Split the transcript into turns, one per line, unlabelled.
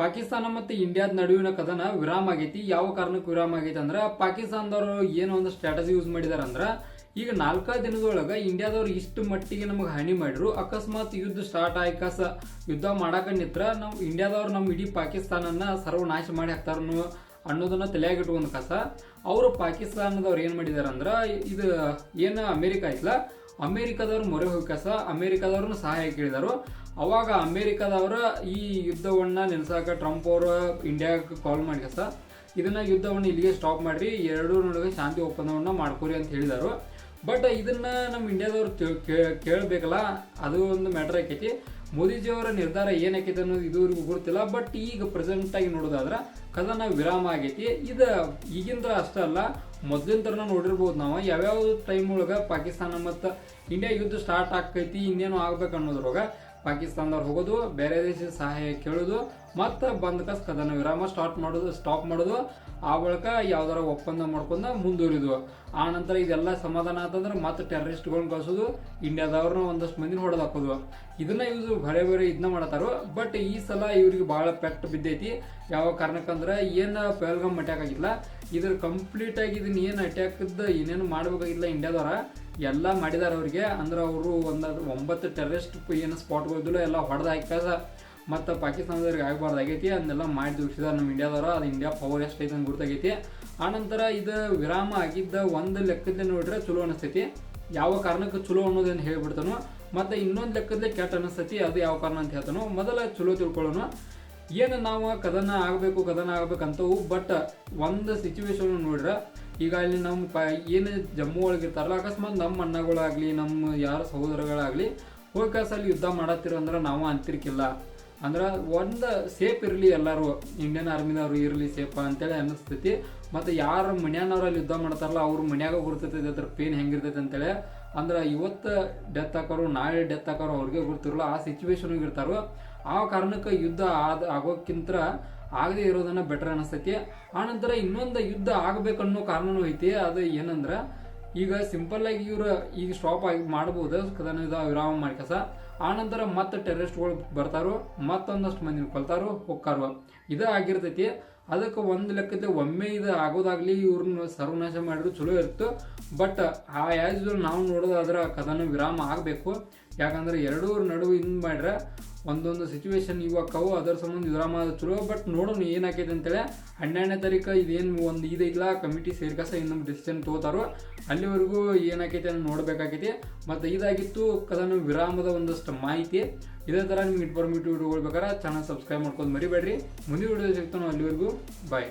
ಪಾಕಿಸ್ತಾನ ಮತ್ತು ಇಂಡಿಯಾದ ನಡುವಿನ ಕದನ ವಿರಾಮ ಆಗೈತಿ. ಯಾವ ಕಾರಣಕ್ಕೆ ವಿರಾಮ ಆಗೈತಿ ಅಂದ್ರೆ, ಪಾಕಿಸ್ತಾನದವರು ಏನೋ ಒಂದು ಸ್ಟ್ರಾಟಜಿ ಯೂಸ್ ಮಾಡಿದಾರೆ ಅಂದ್ರೆ, ಈಗ ನಾಲ್ಕೈದು ದಿನದೊಳಗೆ ಇಂಡಿಯಾದವ್ರು ಇಷ್ಟು ಮಟ್ಟಿಗೆ ನಮಗೆ ಹಾನಿ ಮಾಡಿದ್ರು. ಅಕಸ್ಮಾತ್ ಯುದ್ಧ ಸ್ಟಾರ್ಟ್ ಆಯ್ಕಾಸ ಯುದ್ಧ ಮಾಡಕ ನಿತ್ರ ನಾವು ಇಂಡಿಯಾದವ್ರು ನಮ್ಮ ಇಡೀ ಪಾಕಿಸ್ತಾನನ್ನ ಸರ್ವನಾಶ ಮಾಡಿ ಹಾಕ್ತಾರನು ಅನ್ನೋದನ್ನ ತಲೆಯಾಗಿ ಇಟ್ಕೊಂಡು ಕಸ, ಅವರು ಪಾಕಿಸ್ತಾನದವ್ರು ಏನು ಮಾಡಿದ್ದಾರೆ ಅಂದ್ರ ಇದು ಏನು ಅಮೆರಿಕ ಐತ್ಲ, ಅಮೇರಿಕಾದವ್ರು ಮೊರೆ ಹೋಗಿ ಕಸ ಅಮೆರಿಕದವ್ರನ್ನ ಸಹಾಯ ಕೇಳಿದರು. ಅವಾಗ ಅಮೆರಿಕದವ್ರ ಈ ಯುದ್ಧವನ್ನ ನಿಲ್ಸಾಕ ಟ್ರಂಪ್ ಅವರು ಇಂಡಿಯಾಕ್ಕೆ ಕಾಲ್ ಮಾಡಿ ಕಸ, ಇದನ್ನ ಯುದ್ಧವನ್ನು ಇಲ್ಲಿಗೆ ಸ್ಟಾಪ್ ಮಾಡಿರಿ, ಎರಡೂ ನಡುವೆ ಶಾಂತಿ ಒಪ್ಪಂದವನ್ನ ಮಾಡ್ಕೊರಿ ಅಂತ ಹೇಳಿದರು. ಬಟ್ ಇದನ್ನ ನಮ್ಮ ಇಂಡಿಯಾದವ್ರು ಕೇಳ್ಬೇಕಲ್ಲ, ಅದು ಒಂದು ಮ್ಯಾಟರ್ ಆಕೈತಿ. ಮೋದಿಜಿಯವರ ನಿರ್ಧಾರ ಏನಾಕೈತಿ ಅನ್ನೋದು ಇದುವರೆಗೂ ಗೊತ್ತಿಲ್ಲ ಬಟ್ ಈಗ ಪ್ರೆಸೆಂಟ್ ಆಗಿ ನೋಡೋದಾದ್ರೆ ಕದನ ವಿರಾಮ ಆಗೈತಿ. ಇದು ಈಗಿಂದ ಅಷ್ಟೇ ಅಲ್ಲ, ಮೊದಲಿನ ಥರನ ನೋಡಿರ್ಬೋದು ನಾವು, ಯಾವ್ಯಾವ ಟೈಮ್ ಒಳಗೆ ಪಾಕಿಸ್ತಾನ ಮತ್ತು ಇಂಡಿಯಾ ಯುದ್ಧ ಸ್ಟಾರ್ಟ್ ಆಕೈತಿ ಇನ್ನೇನು ಆಗ್ಬೇಕು ಅನ್ನೋದ್ರೊಳಗೆ ಪಾಕಿಸ್ತಾನದವ್ರು ಹೋಗೋದು, ಬೇರೆ ದೇಶದ ಸಹಾಯ ಕೇಳೋದು, ಮತ್ತು ಬಂದ ಕಸ್ ಕದನ ವಿರಾಮ ಸ್ಟಾರ್ಟ್ ಮಾಡೋದು ಸ್ಟಾಪ್ ಮಾಡೋದು. ಆ ಬಳಿಕ ಯಾವ್ದಾರ ಒಪ್ಪಂದ ಮಾಡ್ಕೊಂಡ ಮುಂದುವರಿದ್ವು. ಆ ನಂತರ ಇದೆಲ್ಲ ಸಮಾಧಾನ ಆತಂದ್ರೆ ಮತ್ತೆ ಟೆರರಿಸ್ಟ್ಗಳನ್ನ ಕಳ್ಸೋದು ಇಂಡಿಯಾದವ್ರನ್ನ ಒಂದಷ್ಟು ಮಂದಿನ ಹೊಡೆದು ಹಾಕೋದು. ಇದನ್ನ ಯೂಸ್ ಬೇರೆ ಬೇರೆ ಇದನ್ನ ಮಾಡತಾರೋ. ಬಟ್ ಈ ಸಲ ಇವ್ರಿಗೆ ಭಾಳ ಪೆಟ್ಟು ಬಿದ್ದೈತಿ. ಯಾವ ಕಾರಣಕ್ಕಂದ್ರೆ ಏನು ಪೆಲ್ಗಮ್ ಅಟ್ಯಾಕ್ ಆಗಿಲ್ಲ. ಇದ್ರ ಕಂಪ್ಲೀಟ್ ಆಗಿ ಇದನ್ನ ಏನು ಇದ್ದ, ಏನೇನು ಮಾಡ್ಬೇಕಾಗಿಲ್ಲ ಇಂಡಿಯಾದವರ, ಎಲ್ಲ ಮಾಡಿದಾರ ಅವ್ರಿಗೆ. ಅಂದ್ರೆ ಅವರು ಒಂದು, ಒಂಬತ್ತು ಟೆರರಿಸ್ಟ್ ಏನು ಸ್ಪಾಟ್ಗಳಿದ್ದಿಲ್ಲ ಎಲ್ಲ ಹೊಡೆದು ಹಾಕಾದ ಮತ್ತು ಪಾಕಿಸ್ತಾನದವ್ರಿಗೆ ಆಗಬಾರ್ದಾಗೈತಿ, ಅದನ್ನೆಲ್ಲ ಮಾಡಿ ತೋರಿಸಿದಾರೆ ನಮ್ಮ ಇಂಡಿಯಾದವರು, ಅದು ಇಂಡಿಯಾ ಪವರ್ ಎಷ್ಟೈತೆ ಅಂತ ಗುರ್ತಾಗೈತಿ. ಆನಂತರ ಇದು ವಿರಾಮ ಆಗಿದ್ದ ಒಂದು ಲೆಕ್ಕದಲ್ಲಿ ನೋಡಿದ್ರೆ ಚಲೋ ಅನಿಸ್ತೈತಿ. ಯಾವ ಕಾರಣಕ್ಕೆ ಚಲೋ ಅನ್ನೋದನ್ನು ಹೇಳ್ಬಿಡ್ತಾನು. ಮತ್ತು ಇನ್ನೊಂದು ಲೆಕ್ಕದಲ್ಲಿ ಕೆಟ್ಟ ಅನಿಸ್ತೈತಿ, ಅದು ಯಾವ ಕಾರಣ ಅಂತ ಹೇಳ್ತಾನು. ಮೊದಲ ಚಲೋ ತಿಳ್ಕೊಳ್ಳೋಣ ಏನು ನಾವು ಕದನ ಆಗಬೇಕು, ಕದನ ಆಗಬೇಕಂತವು ಬಟ್ ಒಂದು ಸಿಚುವೇಶನ್ ನೋಡ್ರೆ, ಈಗ ಅಲ್ಲಿ ನಮ್ಮ ಪ, ಏನು ಜಮ್ಮು ಒಳಗಿರ್ತಾರಲ್ಲ ಅಕಸ್ಮಾತ್ ನಮ್ಮ ಅಣ್ಣಗಳಾಗಲಿ ನಮ್ಮ ಯಾರ ಸಹೋದರಗಳಾಗಲಿ, ಹೋಗಿ ಅಲ್ಲಿ ಯುದ್ಧ ಮಾಡತ್ತಿರೋ ಅಂದ್ರೆ ನಾವು ಅಂತಿರ್ಕಿಲ್ಲ. ಅಂದ್ರೆ ಒಂದು ಸೇಫ್ ಇರಲಿ ಎಲ್ಲರೂ ಇಂಡಿಯನ್ ಆರ್ಮಿನವರು ಇರಲಿ ಸೇಫ್ ಅಂತೇಳಿ ಅನ್ನಿಸ್ತೈತಿ. ಮತ್ತು ಯಾರು ಅಲ್ಲಿ ಯುದ್ಧ ಮಾಡ್ತಾರಲ್ಲ, ಅವ್ರ ಮನ್ಯಾಗ ಗುರ್ತೈತಿ ಅದ್ರ ಪೇನ್ ಹೆಂಗಿರ್ತೈತಿ ಅಂತೇಳಿ. ಅಂದ್ರೆ ಇವತ್ತು ಡೆತ್ ಹಾಕೋರು, ನಾಳೆ ಡೆತ್ ಹಾಕೋರು ಅವ್ರಿಗೆ ಗೊತ್ತಿರಲ್ಲ ಆ ಸಿಚುವೇಶನ್ ಇರ್ತಾರೋ. ಆ ಕಾರಣಕ್ಕೆ ಯುದ್ಧ ಆದ ಆಗೋಕ್ಕಿಂತ ಆಗದೆ ಇರೋದನ್ನ ಬೆಟರ್ ಅನಿಸ್ತೈತಿ ಆನಂತರ ಇನ್ನೊಂದು ಯುದ್ಧ ಆಗ್ಬೇಕನ್ನೋ ಕಾರಣನೂ ಐತಿ. ಅದು ಏನಂದ್ರೆ ಈಗ ಸಿಂಪಲ್ ಆಗಿ ಇವರು ಈಗ ಸ್ಟಾಪ್ ಆಗಿ ಮಾಡ್ಬೋದು ಕದನ ಇದು ವಿರಾಮ ಮಾಡ್ಕಸ ಆನಂತರ ಮತ್ತೆ ಟೆರರಿಸ್ಟ್ಗಳು ಬರ್ತಾರೋ, ಮತ್ತೊಂದಷ್ಟು ಮಂದಿನ ಕೊಲ್ತಾರೋ ಹೋಗ್ತಾರೋ ಇದು ಆಗಿರ್ತೈತಿ. ಅದಕ್ಕೆ ಒಂದು ಲೆಕ್ಕದಲ್ಲಿ ಒಮ್ಮೆ ಇದು ಆಗೋದಾಗ್ಲಿ ಇವ್ರನ್ನ ಸರ್ವನಾಶ ಮಾಡಿದ್ರು ಚಲೋ ಇತ್ತು ಬಟ್ ಆ ಯಾಜ್ ನಾವು ನೋಡೋದಾದ್ರೆ ಕದನ ವಿರಾಮ ಆಗಬೇಕು. ಯಾಕಂದ್ರೆ ಎರಡೂರ ನಡುವೆ ಹಿಂಗೆ ಮಾಡ್ರೆ ಒಂದೊಂದು ಸಿಚುವೇಶನ್ ಇವಾಕವು, ಅದರ ಸಂಬಂಧ ವಿರಾಮ ಆದ್ರೆ ಚಲೋ. ಬಟ್ ನೋಡೋಣ ಏನಾಕೈತೆ ಅಂತೇಳಿ, ಹನ್ನೆರಡನೇ ತಾರೀಕು ಇದೇನು ಒಂದು ಇದೈತಿಲ್ಲ ಕಮಿಟಿ ಸೇರ್ಕಸ ಇನ್ನೊಂದು ಡಿಸಿಷನ್ ತೊಗೋತಾರೋ ಅಲ್ಲಿವರೆಗೂ ಏನಾಕೈತೆ ಅಂತ ನೋಡಬೇಕಾಗೈತಿ ಮತ್ತು ಇದಾಗಿತ್ತು ಕದನ ವಿರಾಮದ ಒಂದಷ್ಟು ಮಾಹಿತಿ. ಇದೇ ಥರ ನಿಮ್ಗೆ ಇನ್ಫಾರ್ಮೇಟಿವ್ ವಿಡಿಯೋಗಳು ಬೇಕಾದ್ರೆ ಚಾನಲ್ ಸಬ್ಸ್ಕ್ರೈಬ್ ಮಾಡ್ಕೊಂಡು ಮರಿಬೇಡ್ರಿ. ಮುಂದಿನ ವಿಡಿಯೋ ಸಿಗ್ತಾನೋ ಅಲ್ಲಿವರೆಗೂ. ಬಾಯ್